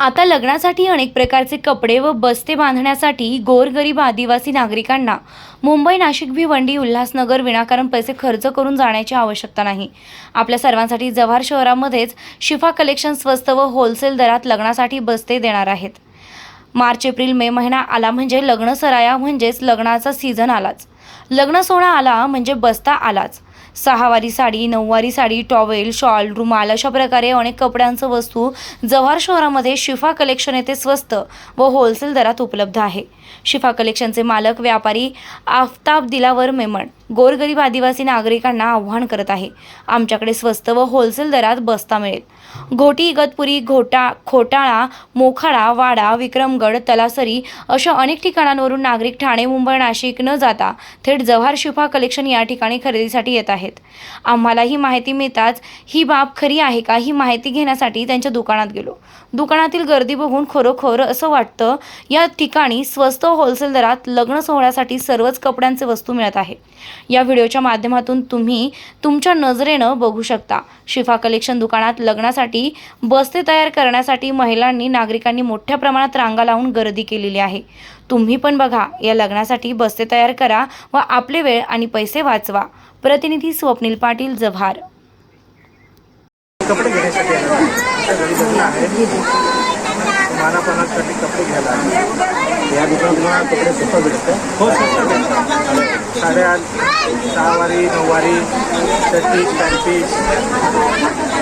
आता लग्नासाठी अनेक प्रकारचे कपडे व बस्ते बांधण्यासाठी गोरगरीब आदिवासी नागरिकांना मुंबई नाशिक भिवंडी उल्हासनगर विनाकारण पैसे खर्च करून जाण्याची आवश्यकता नाही. आपल्या सर्वांसाठी जव्हार शहरामध्येच शिफा कलेक्शन स्वस्त व होलसेल दरात लग्नासाठी बस्ते देणार आहेत. मार्च एप्रिल मे महिना आला म्हणजे लग्न सराया म्हणजेच लग्नाचा सीझन आलाच. लग्न सोहळा आला म्हणजे बस्ता आलाच. सहावारी साडी नऊवारी साडी टॉवेल शॉल रुमाल अशा प्रकारे अनेक कपड्यांचं वस्तू जव्हार शहरामध्ये शिफा कलेक्शन येथे स्वस्त व होलसेल दरात उपलब्ध आहे. शिफा कलेक्शनचे मालक व्यापारी आफताब दिलावर मेमण गोरगरीब आदिवासी नागरिकांना आव्हान करत आहे. आमच्याकडे स्वस्त व होलसेल दरात बस्ता मिळेल. घोटी इगतपुरी घोटा खोटाळा मोखाडा वाडा विक्रमगड तलासरी अशा अनेक ठिकाणांवरून नागरिक ठाणे मुंबई नाशिक न जाता थेट जव्हार शिफा कलेक्शन या ठिकाणी खरेदीसाठी येत आहेत. आम्हाला ही माहिती मिळताच ही बाब खरी आहे का ही माहिती घेण्यासाठी त्यांच्या दुकानात गेलो. दुकानातील गर्दी बघून खरोखर असं वाटतं या ठिकाणी स्वस्त होलसेल दरात लग्न सोहळ्यासाठी सर्वच कपड्यांचे वस्तू मिळत आहे. या व्हिडिओच्या माध्यमातून तुम्ही तुमच्या नजरेनं बघू शकता. शिफा कलेक्शन दुकानात लग्नासाठी बस्ते तयार करण्यासाठी महिलांनी नागरिकांनी मोठ्या प्रमाणात रांगा लावून गर्दी केलेली आहे. तुम्ही पण बघा या लग्नासाठी बस्ते तयार करा व आपले वेळ आणि पैसे वाचवा. प्रतिनिधी स्वप्नील पाटील जव्हार. कपडे घेण्यासाठी आलो. त्या गरिबांना आहे मानापणासाठी कपडे घ्यायला आलो. या दुकानात तुम्हाला कपडे स्वस्त भेटतं हो स्वस्त सहावारी नऊवारी शर्टी पॅन्टीज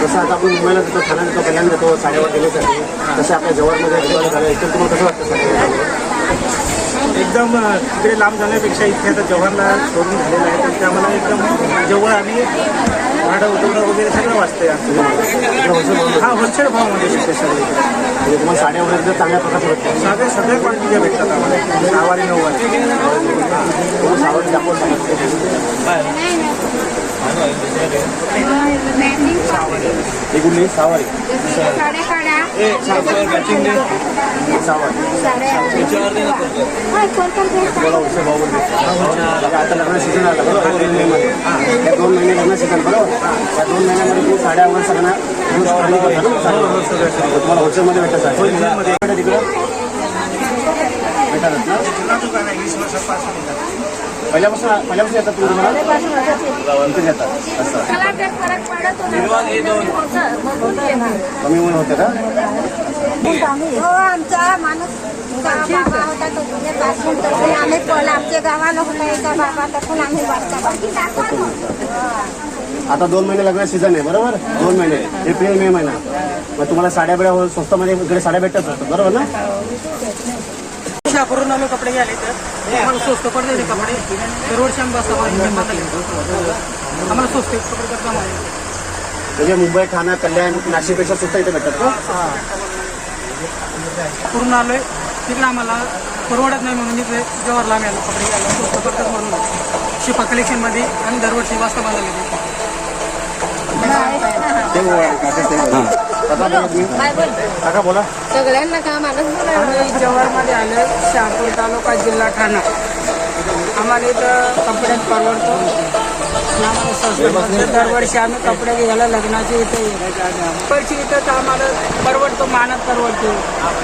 जसं आता आपण मुंबईला जातो ठाण्यात जातो कल्याण जातो साड्यावर गेल्यासाठी. तसं आपल्या जवळमध्ये झालं तुम्हाला कसं वाटतं एकदम तिकडे लांब जाण्यापेक्षा इथे आता जव्हारला शोरूम झालेला आहे तर ते आम्हाला एकदम जवळ आणि भाडं उतरवणं वगैरे सगळं वाचतंय आमचं. हा होलसेल भावामध्ये भेटते सगळे म्हणजे तुम्हाला साड्या वगैरे तर चांगल्या प्रकारच्या भेटतात. सगळे सगळ्या क्वांटिटीच्या भेटतात आम्हाला. सहावारी नऊवारी. तुम्हाला सावड दाखवून एक कुठली सहावारी. आता लग्न सीझन आला बरोबर एप्रिल मे मध्ये या दोन महिने लग्न सीझन बरोबर या दोन महिन्यामध्ये तुम्ही साड्या वगैरे सगळ्यांना. तुम्हाला होलसेलमध्ये भेटतात साड्या तिकडे तिकडं भेटतात ना दुकान आहे पहिल्यापासून पहिल्यापासून येतात तुम्ही तुम्हाला येतात असं कमी ऊन होते का? हो आमचा माणूस गा- बाबा होता तो पुण्यापासून तसे आम्ही पण आमच्या गावाला होता एका बाबा तसून आम्ही वाटता आता दोन महिने लग्न सीझन आहे बरोबर? दोन महिने. एप्रिल मे महिना. मग तुम्हाला साड्या बिड्या हो- स्वस्तमध्ये इकडे साड्या भेटतात असतात बरोबर ना? करून आलो कपडे घ्यायला तर स्वस्त पडते ते कपडे. दरवर्षी आम्ही बसतो आम्हाला स्वस्त म्हणजे मुंबई ठाणा कल्याण नाशिकपेक्षा स्वस्त इथे भेटतात का? करून आलोय. तिकडे आम्हाला परवडत नाही म्हणून इकडे जवाहरला आम्ही आलो कपडे घ्यायला स्वस्त पडतात म्हणून. शिपा कलेक्शनमध्ये आणि दरवर्षी वाजता ते काका बोला तुम्ही. काका बोला. सगळ्यांना का माणूस आम्ही जवाहरमध्ये आलो शहापूर तालुका जिल्हा ठाणा. आम्हाला इथं कपड्यात परवडतो. आम्हाला. दरवर्षी आम्ही कपडे घ्यायला लग्नाचे इथे पैसे इथं तर आम्हाला परवडतो मानात परवडतो.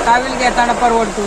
टावेल घेताना परवडतो.